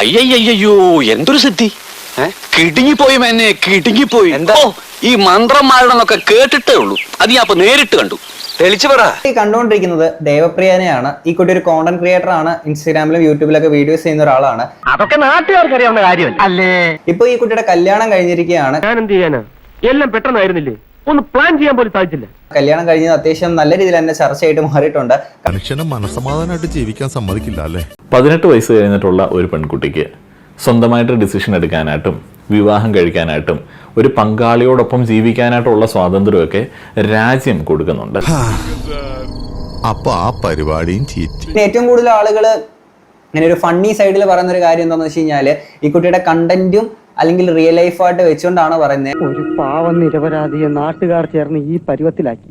അയ്യയ്യോ എന്തൊരു സിദ്ധി? കിടുങ്ങിപ്പോയി എന്നെ കിടുങ്ങിപ്പോയി. എന്താ? ഈ മന്ത്രന്മാരുടെന്നൊക്കെ കേട്ടിട്ടേ ഉള്ളൂ. അത് ഞാൻ അപ്പൊ നേരിട്ട് കണ്ടു. തെളിച്ചു പറ. ഈ കണ്ടുകൊണ്ടിരിക്കുന്നത് ദേവപ്രിയനെയാണ്. ഈ കുട്ടി ഒരു കോണ്ടന്റ് ക്രിയേറ്റർ ആണ്. ഇൻസ്റ്റാഗ്രാമിലും യൂട്യൂബിലൊക്കെ വീഡിയോസ് ചെയ്യുന്ന ഒരാളാണ്. അതൊക്കെ നാട്ടുകാർക്ക് അറിയാവുന്ന കാര്യമല്ല? അല്ലേ ഇപ്പൊ ഈ കുട്ടിയുടെ കല്യാണം കഴിഞ്ഞിരിക്കുകയാണ്. ഞാൻ എന്ത് ചെയ്യാനാ? എല്ലാം പെട്ടെന്നായിരുന്നില്ലേ? ഒന്ന് പ്ലാൻ ചെയ്യാൻ പോലും സാധിച്ചില്ല. കല്യാണം കഴിഞ്ഞത് അത്യാവശ്യം നല്ല രീതിയിൽ തന്നെ ചർച്ചയായിട്ട് മാറിയിട്ടുണ്ട്. മനുഷ്യനെ മനസമാധാനമായിട്ട് ജീവിക്കാൻ സമ്മതിക്കില്ല അല്ലേ? പതിനെട്ട് വയസ്സ് കഴിഞ്ഞിട്ടുള്ള ഒരു പെൺകുട്ടിക്ക് സ്വന്തമായിട്ട് ഡിസിഷൻ എടുക്കാനായിട്ടും വിവാഹം കഴിക്കാനായിട്ടും ഒരു പങ്കാളിയോടൊപ്പം ജീവിക്കാനായിട്ടുള്ള സ്വാതന്ത്ര്യമൊക്കെ രാജ്യം കൊടുക്കുന്നുണ്ട്. അപ്പൊ ആ പരിപാടിയും പിന്നെ ഏറ്റവും കൂടുതൽ ആളുകൾ ഇങ്ങനെ ഒരു ഫണ്ണി സൈഡിൽ പറയുന്ന ഒരു കാര്യം എന്താണെന്ന് വെച്ച് കഴിഞ്ഞാൽ ഈ കുട്ടിയുടെ കണ്ടന്റും അല്ലെങ്കിൽ റിയൽ ലൈഫായിട്ട് വെച്ചുകൊണ്ടാണ് പറയുന്നത് ഒരു പാവം നിരപരാധിയെ നാട്ടുകാർ ചേർന്ന് ഈ പരുവത്തിലാക്കി.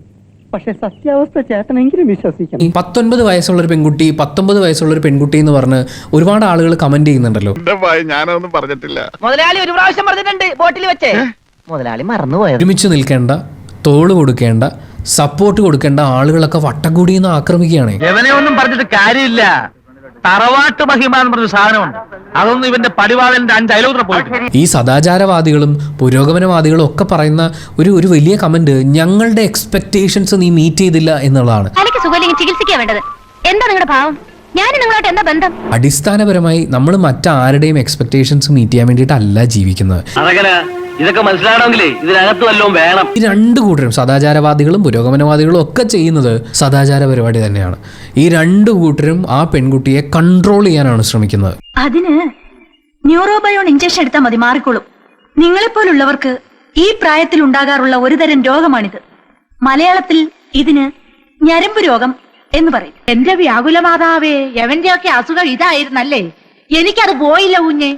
പക്ഷെ സത്യാവസ്ഥ ചേട്ടനെങ്കിലും വിശ്വസിക്കണം. ഈ പത്തൊൻപത് വയസ്സുള്ള ഒരു പെൺകുട്ടി പത്തൊമ്പത് വയസ്സുള്ള ഒരു പെൺകുട്ടി എന്ന് പറഞ്ഞ് ഒരുപാട് ആളുകൾ കമന്റ് ചെയ്യുന്നുണ്ടല്ലോ. ഞാനൊന്നും പറഞ്ഞിട്ടില്ല. മുതലാളി ഒരു പ്രാവശ്യം പറഞ്ഞിട്ടുണ്ട് ബോട്ടിൽ വെച്ചേ. മുതലാളി മറന്നുപോയത് ഒരുമിച്ച് നിൽക്കേണ്ട തോൾ കൊടുക്കേണ്ട സപ്പോർട്ട് കൊടുക്കേണ്ട ആളുകളൊക്കെ വട്ടം കൂടിയെന്ന് ആക്രമിക്കുകയാണ്. എവനെ ഒന്നും പറഞ്ഞിട്ട് കാര്യമില്ല. തറവാട്ട് മഹിമ എന്ന് പറഞ്ഞ സാധനമുണ്ട്. അതൊന്നും ഇവന്റെ പടിവാളന്റെ അഞ്ച് അയലോത്ര പോയിട്ട് ഈ സദാചാരവാദികളും പുരോഗമനവാദികളും ഒക്കെ പറയുന്ന ഒരു ഒരു വലിയ കമന്റ് ഞങ്ങളുടെ എക്സ്പെക്ടേഷൻസ് നീ മീറ്റ് ചെയ്തില്ല എന്നുള്ളതാണ്. എനിക്ക് സുഖമില്ലെങ്കിൽ ചികിത്സിക്കാൻ വേണ്ടത്. എന്താ നിങ്ങളുടെ ഭാവം? ഞാൻ നിങ്ങളോട്ട് എന്താ ബന്ധം? അടിസ്ഥാനപരമായി നമ്മൾ മറ്റാരുടെയും എക്സ്പെക്ടേഷൻസ് മീറ്റ് ചെയ്യാൻ വേണ്ടിയിട്ടല്ല ജീവിക്കുന്നത്. അതങ്ങനെ? ഇതൊക്കെ മനസ്സിലാവണമെങ്കിലേ ഇതിനകത്ത് വല്ലതും വേണം. ഈ രണ്ട് കൂട്ടരും സദാചാരവാദികളും പുരോഗമനവാദികളും ഒക്കെ ചെയ്യുന്നത് സദാചാര പരിപാടി തന്നെയാണ്. ഈ രണ്ട് കൂട്ടരും ആ പെൺകുട്ടിയെ കൺട്രോൾ ചെയ്യാനാണ് ശ്രമിക്കുന്നത്. അതിന് ന്യൂറോബയോൺ ഇഞ്ചക്ഷൻ എടുത്താൽ മതി മാറിക്കോളും. നിങ്ങളെപ്പോലുള്ളവർക്ക് ഈ പ്രായത്തിൽ ഉണ്ടാകാറുള്ള ഒരുതരം രോഗമാണിത്. മലയാളത്തിൽ ഇതിന് ഞരമ്പ് രോഗം എന്ന് പറയും. എന്റെ വ്യാകുല മാതാവേ എവന്റെ ഒക്കെ അസുഖം ഇതായിരുന്നല്ലേ? എനിക്കത് പോയില്ല കുഞ്ഞെ.